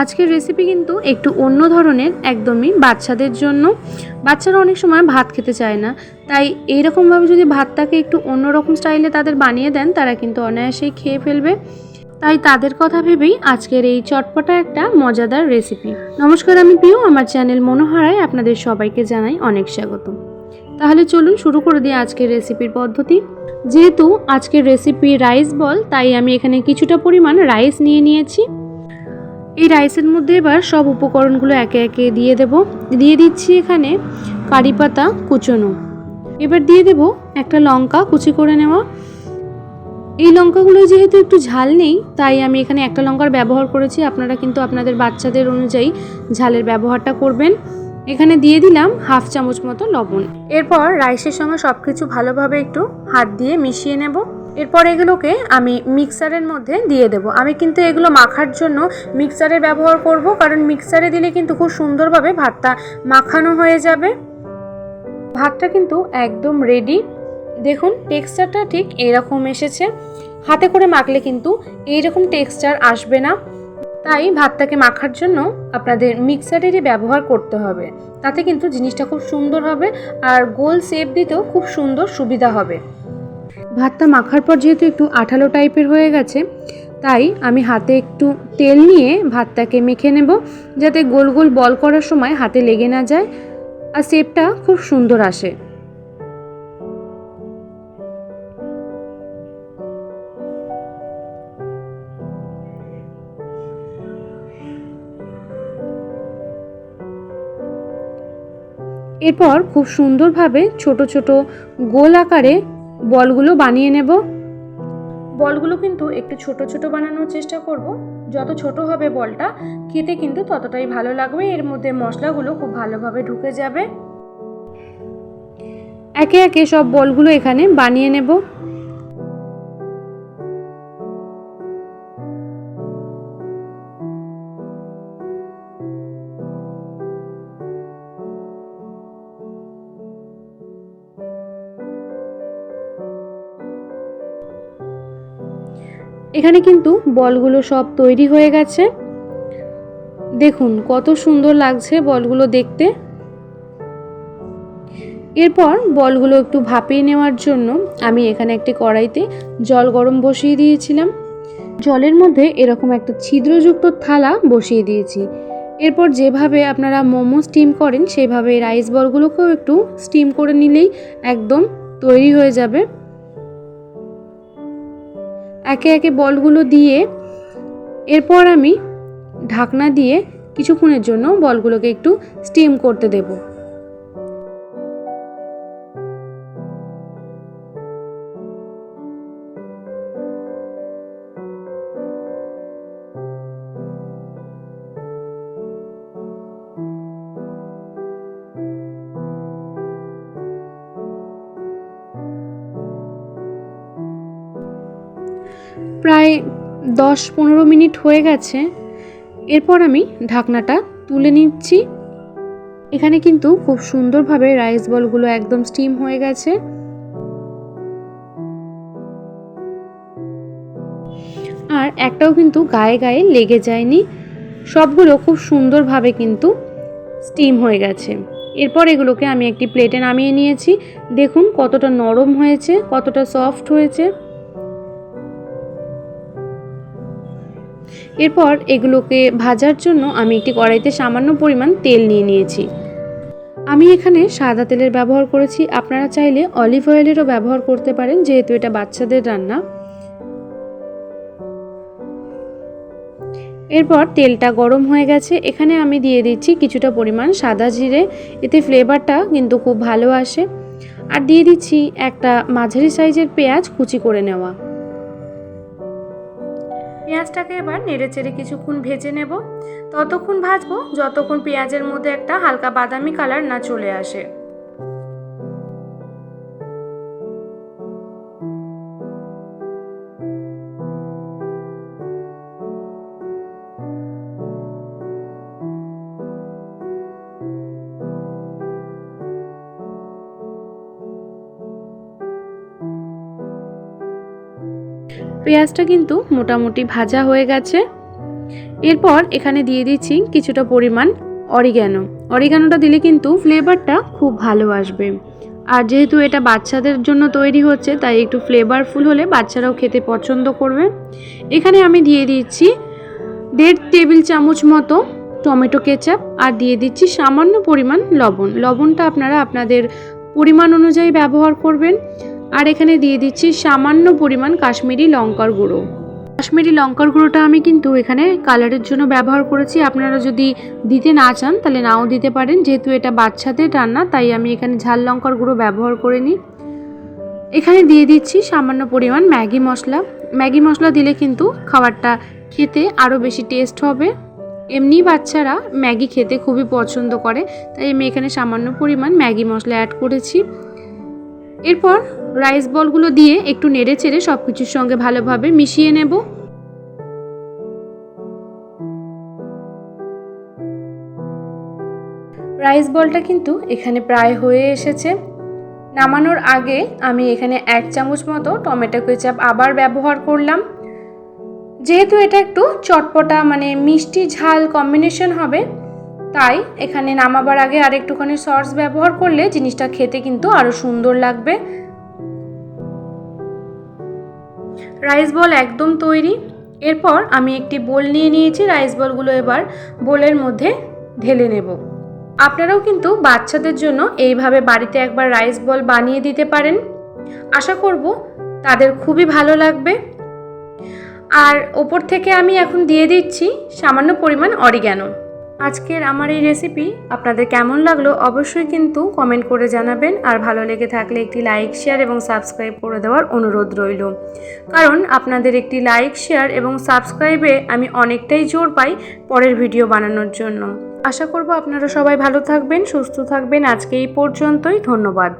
আজকের রেসিপি কিন্তু একটু অন্য ধরনের, একদমই বাচ্চাদের জন্য। বাচ্চারা অনেক সময় ভাত খেতে চায় না। তাই এইরকমভাবে যদি ভাতটাকে একটু অন্যরকম স্টাইলে তাদের বানিয়ে দেন, তারা কিন্তু অনায়াসেই খেয়ে ফেলবে। তাই তাদের কথা ভেবেই আজকের এই চটপটা একটা মজাদার রেসিপি নমস্কার, আমি প্রিয়। আমার চ্যানেল মনোহারায় আপনাদের সবাইকে জানাই অনেক স্বাগত তাহলে চলুন শুরু করে দিই আজকের রেসিপির পদ্ধতি। যেহেতু আজকের রেসিপি রাইস বল তাই আমি এখানে কিছুটা পরিমাণ রাইস নিয়ে নিয়েছি। এই রাইসের মধ্যে এবার সব উপকরণগুলো একে একে দিয়ে দেব। দিয়ে দিচ্ছি এখানে কারি পাতা কুচোনো। এবার দিয়ে দেব একটা লঙ্কা কুচি করে নেওয়া। এই লঙ্কাগুলো যেহেতু একটু ঝাল নেই, তাই আমি এখানে একটা লঙ্কার ব্যবহার করেছি। আপনারা কিন্তু আপনাদের বাচ্চাদের অনুযায়ী ঝালের ব্যবহারটা করবেন। এখানে দিয়ে দিলাম হাফ চামচ মতো লবণ। এরপর রাইসের সঙ্গে সব কিছু ভালোভাবে একটু হাত দিয়ে মিশিয়ে নেব। এরপর এগুলোকে আমি মিক্সারের মধ্যে দিয়ে দেব। আমি কিন্তু এগুলো মাখার জন্য মিক্সারের ব্যবহার করব, কারণ মিক্সারে দিলে কিন্তু খুব সুন্দরভাবে ভাতটা মাখানো হয়ে যাবে। ভাতটা কিন্তু একদম রেডি দেখুন টেক্সচারটা ঠিক এরকম এসেছে। হাতে করে মাখলে কিন্তু এইরকম টেক্সচার আসবে না। তাই ভাতটাকে মাখার জন্য আপনাদের মিক্সারেরই ব্যবহার করতে হবে। তাতে কিন্তু জিনিসটা খুব সুন্দর হবে আর গোল শেপ দিতেও খুব সুন্দর সুবিধা হবে। ভাতটা মাখার পর যেহেতু একটু আঠালো টাইপের হয়ে গেছে, তাই আমি হাতে একটু তেল নিয়ে ভাতটাকে মেখে নেব যাতে গোল গোল বল করার সময় হাতে লেগে না যায় আর শেপটা খুব সুন্দর আসে। এরপর খুব সুন্দরভাবে ছোট ছোট গোল আকারে বলগুলো বানিয়ে নেব। বলগুলো কিন্তু একটু ছোট ছোট বানানোর চেষ্টা করব। যত ছোট হবে বলটা খেতে কিন্তু ততটাই ভালো লাগবে। এর মধ্যে মশলাগুলো খুব ভালোভাবে ঢুকে যাবে। একে একে সব বলগুলো এখানে বানিয়ে নেব। এখানে কিন্তু বলগুলো সব তৈরি হয়ে গেছে। দেখুন কত সুন্দর লাগছে বলগুলো দেখতে। এরপর বলগুলো একটু ভাপিয়ে নেওয়ার জন্য আমি এখানে একটি কড়াইতে জল গরম বসিয়ে দিয়েছিলাম। জলের মধ্যে এরকম একটা ছিদ্রযুক্ত থালা বসিয়ে দিয়েছি। এরপর যেভাবে আপনারা মোমো স্টিম করেন, সেভাবে রাইস বলগুলোকেও একটু স্টিম করে নিলেই একদম তৈরি হয়ে যাবে। একে একে বলগুলো দিয়ে এরপর আমি ঢাকনা দিয়ে কিছুক্ষণের জন্য বলগুলোকে একটু স্টিম করতে দেব। প্রায় দশ পনেরো মিনিট হয়ে গেছে। এরপর আমি ঢাকনাটা তুলে নিচ্ছি। এখানে কিন্তু খুব সুন্দরভাবে রাইস বলগুলো একদম স্টিম হয়ে গেছে। আর একটাও কিন্তু গায়ে গায়ে লেগে যায়নি। সবগুলো খুব সুন্দরভাবে কিন্তু স্টিম হয়ে গেছে। এরপর এগুলোকে আমি একটি প্লেটে নামিয়ে নিয়েছি। দেখুন কতটা নরম হয়েছে, কতটা সফট হয়েছে। এরপর এগুলোকে ভাজার জন্য আমি একটি কড়াইতে সামান্য পরিমাণ তেল নিয়ে নিয়েছি। আমি এখানে সাদা তেলের ব্যবহার করেছি। আপনারা চাইলে অলিভ অয়েলেরও ব্যবহার করতে পারেন, যেহেতু এটা বাচ্চাদের রান্না। এরপর তেলটা গরম হয়ে গেছে। এখানে আমি দিয়ে দিচ্ছি কিছুটা পরিমাণ সাদা জিরে। এতে ফ্লেভারটা কিন্তু খুব ভালো আসে। আর দিয়ে দিচ্ছি একটা মাঝারি সাইজের পেঁয়াজ কুচি করে নেওয়া। পেঁয়াজটাকে এবার নেড়ে চেড়ে কিছুক্ষণ ভেজে নেব। ততক্ষণ ভাজবো, যতক্ষণ পেঁয়াজের মধ্যে একটা হালকা বাদামি কালার না চলে আসে। পেঁয়াজটা কিন্তু মোটামুটি ভাজা হয়ে গেছে। এরপর এখানে দিয়ে দিচ্ছি কিছুটা পরিমাণ অরিগ্যানো। অরিগ্যানোটা দিলে কিন্তু ফ্লেভারটা খুব ভালো আসবে। আর যেহেতু এটা বাচ্চাদের জন্য তৈরি হচ্ছে, তাই একটু ফ্লেভারফুল হলে বাচ্চারাও খেতে পছন্দ করবে। এখানে আমি দিয়ে দিচ্ছি দেড় টেবিল চামচ মতো টমেটো কেচাপ আর দিয়ে দিচ্ছি সামান্য পরিমাণ লবণ। লবণটা আপনারা আপনাদের পরিমাণ অনুযায়ী ব্যবহার করবেন। আর এখানে দিয়ে দিচ্ছি সামান্য পরিমাণ কাশ্মীরি লঙ্কার গুঁড়ো। কাশ্মীরি লঙ্কার গুঁড়োটা আমি কিন্তু এখানে কালারের জন্য ব্যবহার করেছি। আপনারা যদি দিতে না চান, তাহলে নাও দিতে পারেন। যেহেতু এটা বাচ্চাদের রান্না, তাই আমি এখানে ঝাল লঙ্কার গুঁড়ো ব্যবহার করিনি। এখানে দিয়ে দিচ্ছি সামান্য পরিমাণ ম্যাগি মশলা। ম্যাগি মশলা দিলে কিন্তু খাবারটা খেতে আরও বেশি টেস্ট হবে। এমনি বাচ্চারা ম্যাগি খেতে খুবই পছন্দ করে, তাই আমি এখানে সামান্য পরিমাণ ম্যাগি মশলা অ্যাড করেছি। এরপর রাইস বলগুলো দিয়ে একটু নেড়ে চেড়ে সব কিছুর সঙ্গে ভালোভাবে মিশিয়ে নেব। রাইস বলটা কিন্তু এখানে প্রায় হয়ে এসেছে। নামানোর আগে আমি এখানে এক চামচ মতো টমেটো কেচাপ আবার ব্যবহার করলাম। যেহেতু এটা একটু চটপটা মানে মিষ্টি ঝাল কম্বিনেশন হবে তাই এখানে নামাবার আগে আর একটুখানি সস ব্যবহার করলে জিনিসটা খেতে কিন্তু আরও সুন্দর লাগবে। রাইস বল একদম তৈরি। এরপর আমি একটি বোল নিয়ে নিয়েছি, রাইস বলগুলো এবার বোলের মধ্যে ঢেলে নেব। আপনারাও কিন্তু বাচ্চাদের জন্য এইভাবে বাড়িতে একবার রাইস বল বানিয়ে দিতে পারেন। আশা করব তাদের খুবই ভালো লাগবে। আর ওপর থেকে আমি এখন দিয়ে দিচ্ছি সামান্য পরিমাণ অরিগ্যানো। আজকের আমার এই রেসিপি আপনাদের কেমন লাগল অবশ্যই কিন্তু কমেন্ট করে জানাবেন। আর ভালো লেগে থাকলে একটি লাইক শেয়ার এবং সাবস্ক্রাইব করে দেওয়ার অনুরোধ রইল। কারণ আপনাদের একটি লাইক শেয়ার এবং সাবস্ক্রাইবে আমি অনেকটাই জোর পাই পরের ভিডিও বানানোর জন্য। আশা করব আপনারা সবাই ভালো থাকবেন, সুস্থ থাকবেন। আজকে এই পর্যন্তই, ধন্যবাদ।